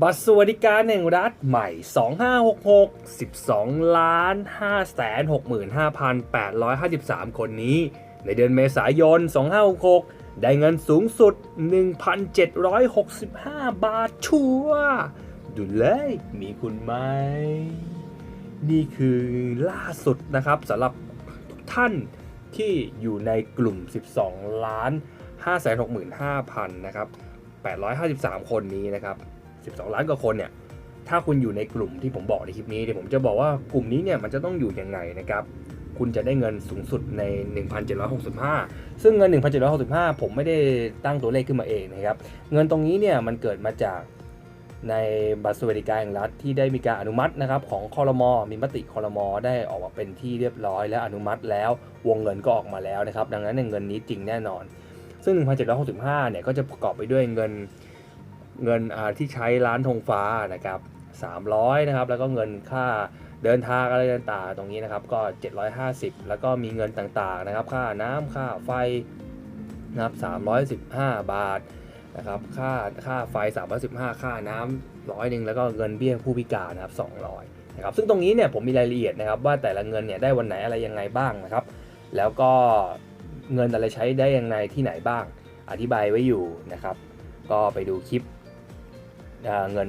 บัตรสวัสดิการแห่งรัฐใหม่ 2566 12ล้าน5 6 5 8 5 3 คนนี้ ในเดือนเมษายน 2566 ได้เงินสูงสุด 1,765 บาทชัวดูเลยมีคุณไหม นี่คือล่าสุดนะครับสำหรับทุกท่านที่อยู่ในกลุ่ม 12 ล้าน565,000นะครับ853 คนนี้นะครับ 12 ล้านกว่าคนเนี่ยถ้าคุณอยู่ในกลุ่มที่ผมบอกในคลิปนี้เดี๋ยวผมจะบอกว่ากลุ่มนี้เนี่ยมันจะต้องอยู่ยังไงนะครับคุณจะได้เงินสูงสุดใน 1,765 ซึ่งเงิน 1,765 ผมไม่ได้ตั้งตัวเลขขึ้นมาเองนะครับ เงินตรงนี้เนี่ยมันเกิดมาจากในบัตรสวัสดิการแห่งรัฐที่ได้มีการอนุมัตินะครับของคอรมอมีมติคอรมอได้ออกมาเป็นที่เรียบร้อยและอนุมัติแล้ววงเงินก็ออกมาแล้วนะครับ ดังนั้นเงินนี้จริงแน่นอน ซึ่ง 1,765 เนี่ยก็จะประกอบไปด้วยเงิน เงินที่ใช้ร้านธงฟ้านะครับ300นะครับแล้วก็เงินค่าเดินทางอะไรต่างๆ ตรงนี้นะครับก็ 750 แล้วก็มีเงินต่างๆนะครับ ค่าน้ำค่าไฟนะครับ315 บาทนะครับค่าค่าไฟ 315 ค่าน้ำร้อยหนึ่งแล้วก็เงินเบี้ยผู้พิการนะครับ200นะครับซึ่งตรงนี้เนี่ยผมมีรายละเอียดนะครับว่าแต่ละเงินเนี่ยได้วันไหนอะไรยังไงบ้างนะครับ แล้วก็เงินอะไรใช้ได้ยังไงที่ไหนบ้าง อธิบายไว้อยู่นะครับ ก็ไปดูคลิป เงิน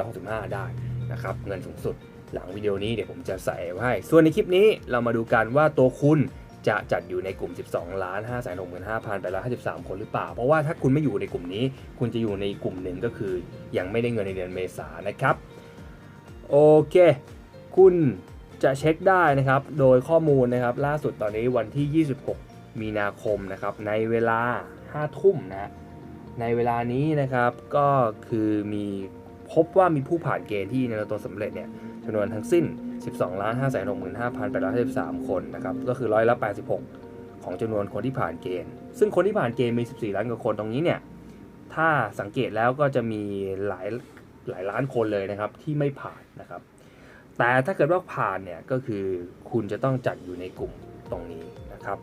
1,765 ได้นะครับเงินสูงสุดหลังวิดีโอนี้เดี๋ยวผมจะใส่ไว้ให้ ส่วนในคลิปนี้เรามาดูกันว่าตัวคุณจะจัดอยู่ในกลุ่ม 12 ล้าน5 6 5 8 5 3 คนหรือเปล่า เพราะว่าถ้าคุณไม่อยู่ในกลุ่มนี้ คุณจะอยู่ในกลุ่มหนึ่งก็คือ ยังไม่ได้เงินในเดือนเมษายนนะครับ โอเค คุณจะเช็คได้นะครับ โดยข้อมูลนะครับ ล่าสุดตอนนี้วันที่ 26 มีนาคมนะครับ ในเวลา 5 ทุ่มนะ ในเวลานี้นะครับก็คือมีพบว่ามีผู้ผ่านเกณฑ์ที่ในตัวสำเร็จเนี่ยจำนวนทั้งสิ้น 12ล้าน5 6 5 8 5 3 คนนะครับก็คือร้อยละ 86 ของจำนวนคนที่ผ่านเกณฑ์ ซึ่งคนที่ผ่านเกณฑ์มี 14 ล้านกว่าคนตรงนี้เนี่ยถ้าสังเกตแล้วก็จะมีหลายหลายล้านคนเลยนะครับที่ไม่ผ่านนะครับ แต่ถ้าเกิดว่าผ่านเนี่ยก็คือคุณจะต้องจัดอยู่ในกลุ่มตรงนี้นะครับ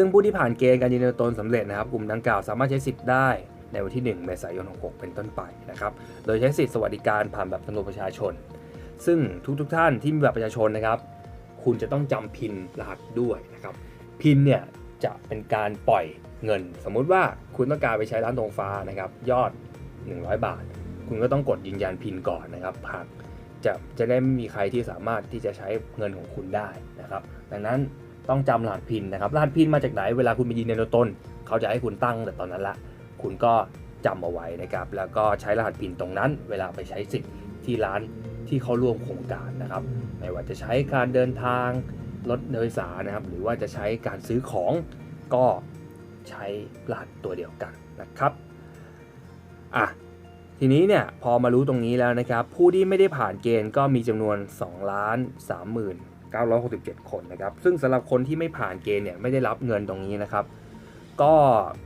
ซึ่งผู้ที่ผ่านเกณฑ์การยืนยันตนสำเร็จนะครับกลุ่มดังกล่าวสามารถใช้สิทธิ์ได้ในวันที่ 1 เมษายน 66 เป็นต้นไปนะครับ โดยใช้สิทธิสวัสดิการผ่านแบบตำรวจประชาชน ซึ่งทุกๆทท่านที่มีบัตรประชาชนนะครับ คุณจะต้องจำพินรหัสด้วยนะครับ พินเนี่ยจะเป็นการปล่อยเงิน สมมุติว่าคุณต้องการไปใช้ร้านตรงฟ้านะครับ ยอด 100 บาท คุณก็ต้องกดยืนยันพินก่อนนะครับหากจะจะได้ไม่มีใครที่สามารถที่จะใช้เงินของคุณได้นะครับ ดังนั้น ต้องจำรหัสพินนะครับ รหัสพินมาจากไหน เวลาคุณไปยืนยันตัวตน เขาจะให้คุณตั้งแต่ตอนนั้นละ คุณก็จำเอาไว้นะครับ แล้วก็ใช้รหัสพินตรงนั้น เวลาไปใช้สิทธิ์ที่ร้านที่เขาร่วมโครงการนะครับ ไม่ว่าจะใช้การเดินทางรถโดยสารนะครับ หรือว่าจะใช้การซื้อของก็ใช้รหัสตัวเดียวกันนะครับ อะ ทีนี้เนี่ยพอมารู้ตรงนี้แล้วนะครับ ผู้ที่ไม่ได้ผ่านเกณฑ์ก็มีจำนวน2ล้าน3 967 คนนะครับ ซึ่งสำหรับคนที่ไม่ผ่านเกณฑ์เนี่ยไม่ได้รับเงินตรงนี้นะครับ ก็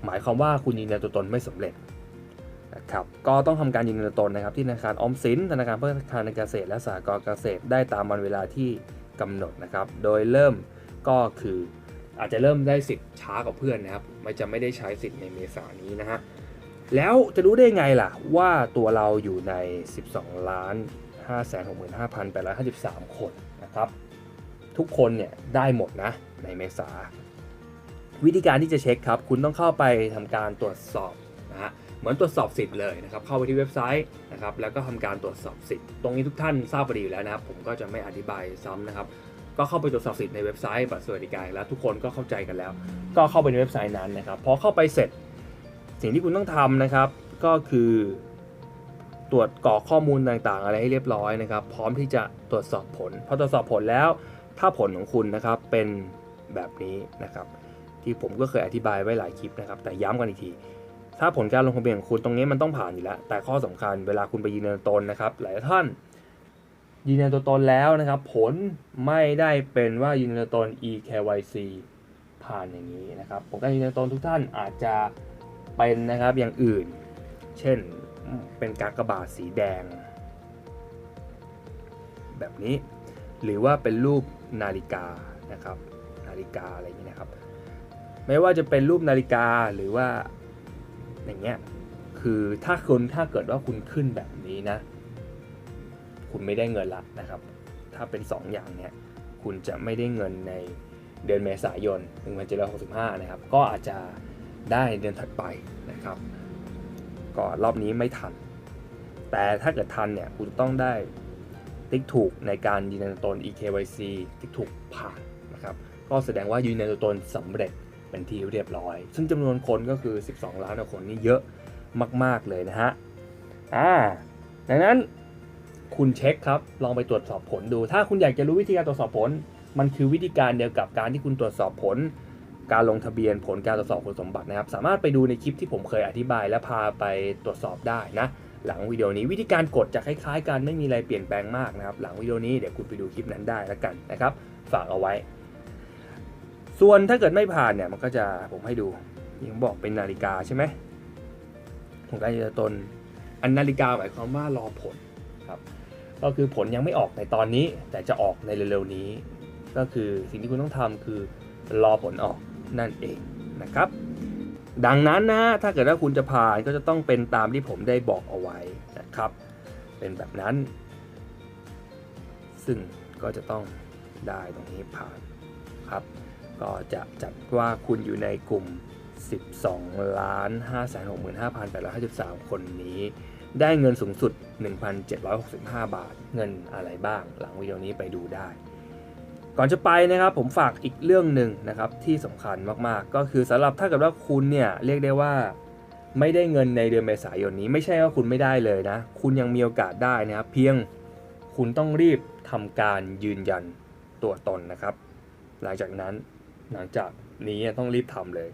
หมายความว่าคุณยืนยันตัวตนไม่สำเร็จนะครับก็ต้องทำการยืนยันตัวตนนะครับ ที่ธนาคารออมสินธนาคารเพื่อการเกษตร และสหกรณ์เกษตรได้ตามวันเวลาที่กำหนดนะครับ โดยเริ่มก็คืออาจจะเริ่มได้สิทธิ์ช้ากว่าเพื่อนนะครับไม่จะไม่ได้ใช้สิทธิ์ในเมษายนนี้นะฮะแล้วจะรู้ได้ไงล่ะว่าตัวเราอยู่ใน 12 ล้าน565,853 คนนะครับ ทุกคนเนี่ยได้หมดนะในเมษา วิธีการที่จะเช็คครับ คุณต้องเข้าไปทำการตรวจสอบนะฮะเหมือนตรวจสอบสิทธิ์เลยนะครับ เข้าไปที่เว็บไซต์นะครับแล้วก็ทำการตรวจสอบสิทธิ์ ตรงนี้ทุกท่านทราบดีอยู่แล้วนะครับผมก็จะไม่อธิบายซ้ำนะครับก็เข้าไปตรวจสอบสิทธิ์ในเว็บไซต์บัตรสวัสดิการแล้วทุกคนก็เข้าใจกันแล้ว ก็เข้าไปในเว็บไซต์นั้นนะครับพอเข้าไปเสร็จ สิ่งที่คุณต้องทำนะครับ ก็คือตรวจกรอกข้อมูลต่างๆ อะไรให้เรียบร้อยนะครับ พร้อมที่จะตรวจสอบผลพอตรวจสอบผลแล้ว ถ้าผลของคุณนะครับเป็นแบบนี้นะครับ ที่ผมก็เคยอธิบายไว้หลายคลิปนะครับ แต่ย้ำกันอีกที ถ้าผลการลงทะเบียนของคุณตรงนี้มันต้องผ่านอยู่แล้ว แต่ข้อสำคัญเวลาคุณไปยืนยันตัวตนนะครับ หลายท่านยืนยันตัวตนแล้วนะครับ ผลไม่ได้เป็นว่ายืนยันตัวตน eKYC ผ่านอย่างนี้นะครับผลการยืนยันตัวตนทุกท่านอาจจะเป็นนะครับอย่างอื่น เช่นเป็นกากบาทสีแดง แบบนี้ หรือว่าเป็นรูปนาฬิกานะครับนาฬิกาอะไรอย่างนี้นะครับ ไม่ว่าจะเป็นรูปนาฬิกาหรือว่าอย่างเงี้ยคือถ้าคุณถ้าเกิดว่าคุณขึ้นแบบนี้นะ คุณไม่ได้เงินละนะครับ ถ้าเป็น 2 อย่างเนี่ยคุณจะไม่ได้เงินในเดือนเมษายน1765นะครับ ก็อาจจะได้เดือนถัดไปนะครับ ก็รอบนี้ไม่ทัน แต่ถ้าเกิดทันเนี่ยคุณต้องได้ ติ๊กถูกในการยืนยันตัวตน eKYC ติ๊กถูกผ่านนะครับก็แสดงว่ายืนยันตัวตนสำเร็จเป็นที่เรียบร้อย ซึ่งจำนวนคนก็คือ 12 ล้านคนนี่เยอะมาก ๆ เลยนะฮะอ่าดังนั้นคุณเช็คครับ ลองไปตรวจสอบผลดู ถ้าคุณอยากจะรู้วิธีการตรวจสอบผล มันคือวิธีการเดียวกับการที่คุณตรวจสอบผล การลงทะเบียนผลการตรวจสอบคุณสมบัตินะครับ สามารถไปดูในคลิปที่ผมเคยอธิบายและพาไปตรวจสอบได้นะ หลังวิดีโอนี้วิธีการกดจะคล้ายๆกันไม่มีอะไรเปลี่ยนแปลงมากนะครับ หลังวิดีโอนี้เดี๋ยวคุณไปดูคลิปนั้นได้แล้วกันนะครับ ฝากเอาไว้ ส่วนถ้าเกิดไม่ผ่านเนี่ยมันก็จะผมให้ดูที่ผมบอกเป็นนาฬิกาใช่ไหมของการยืนยันตนอันนาฬิกาหมายความว่ารอผลครับก็คือผลยังไม่ออกในตอนนี้ แต่จะออกในเร็วๆนี้ ก็คือสิ่งที่คุณต้องทำคือรอผลออกนั่นเองนะครับ ดังนั้นนะถ้าเกิดว่าคุณจะผ่านก็จะต้องเป็นตามที่ผมได้บอกเอาไว้นะครับ เป็นแบบนั้น ซึ่งก็จะต้องได้ตรงนี้ผ่านครับ ก็จะจัดว่าคุณอยู่ในกลุ่ม 12ล้าน565,853 คนนี้ ได้เงินสูงสุด 1,765 บาท เงินอะไรบ้าง หลังวิดีโอนี้ไปดูได้ ก่อนจะไปนะครับผมฝากอีกเรื่องหนึ่งนะครับที่สำคัญมากๆ ก็คือสำหรับถ้าเกิดว่าคุณเนี่ยเรียกได้ว่าไม่ได้เงินในเดือนเมษายนนี้ไม่ใช่ว่าคุณไม่ได้เลยนะ คุณยังมีโอกาสได้นะครับ เพียงคุณต้องรีบทำการยืนยันตัวตนนะครับ หลังจากนั้นหลังจากนี้ต้องรีบทำเลย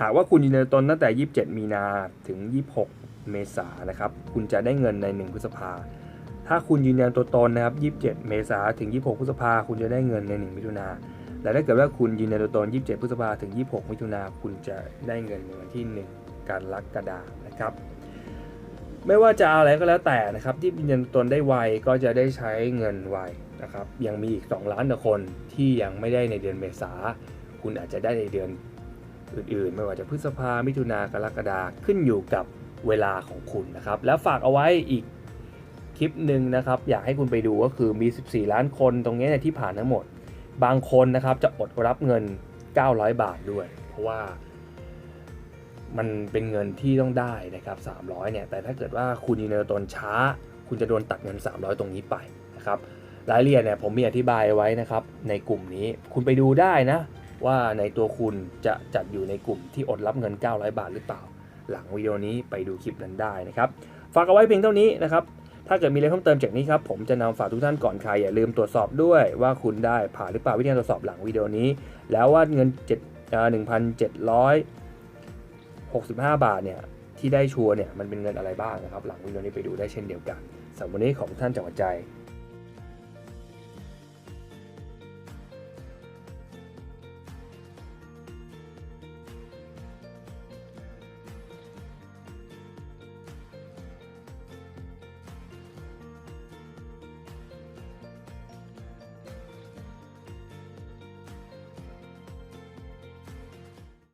หากว่าคุณยืนยันตนตั้งแต่ 27 มีนาถึง 26 เมษายนนะครับ คุณจะได้เงินใน 1 พฤษภา ถ้าคุณยืนยันตัวตนนะครับ 27 เมษายนถึง 26 พฤษภาคุณจะได้เงินใน 1 มิถุนาแต่ถ้าเกิดว่าคุณยืนยันตัวตน 27 พฤษภาถึง 26 มิถุนาคุณจะได้เงินในวันที่ 1 การลักฎานะครับ ไม่ว่าจะอะไรก็แล้วแต่นะครับที่ยืนยันตัวตนได้ไวก็จะได้ใช้เงินไวนะครับยังมีอีก 2 ล้านคนที่ยังไม่ได้ในเดือนเมษาคุณอาจจะได้ในเดือนอื่นๆ ไม่ว่าจะพฤษภามิถุนากรกฎาขึ้นอยู่กับเวลาของคุณนะครับ แล้วฝากเอาไว้อีก คลิปหนึ่งนะครับ อยากให้คุณไปดูก็คือมี 14 ล้านคนตรงนี้เนี่ยที่ผ่านทั้งหมด บางคนนะครับจะอดรับเงิน 900 บาทด้วย เพราะว่ามันเป็นเงินที่ต้องได้นะครับ 300 เนี่ย แต่ถ้าเกิดว่าคุณยืนยันตัวตนช้า คุณจะโดนตัดเงิน 300 ตรงนี้ไปนะครับ รายละเอียดเนี่ยผมมีอธิบายไว้นะครับ ในกลุ่มนี้ คุณไปดูได้นะ ว่าในตัวคุณจะจัดอยู่ในกลุ่มที่อดรับเงิน 900 บาทหรือเปล่า หลังวิดีโอนี้ไปดูคลิปนั้นได้นะครับ ฝากเอาไว้เพียงเท่านี้นะครับ ถ้าเกิดมีอะไรเพิ่มเติมจากนี้ครับ ผมจะนำฝากทุกท่านก่อนใครอย่าลืมตรวจสอบด้วยว่าคุณได้ผ่านหรือเปล่าวิธีการตรวจสอบหลังวิดีโอนี้ แล้วว่าเงิน7เอ่อ1,765 บาทเนี่ยที่ได้ชัวร์เนี่ยมันเป็นเงินอะไรบ้างนะครับ หลังวิดีโอนี้ไปดูได้เช่นเดียวกันสำหรับวันนี้ของท่านจากหัวใจ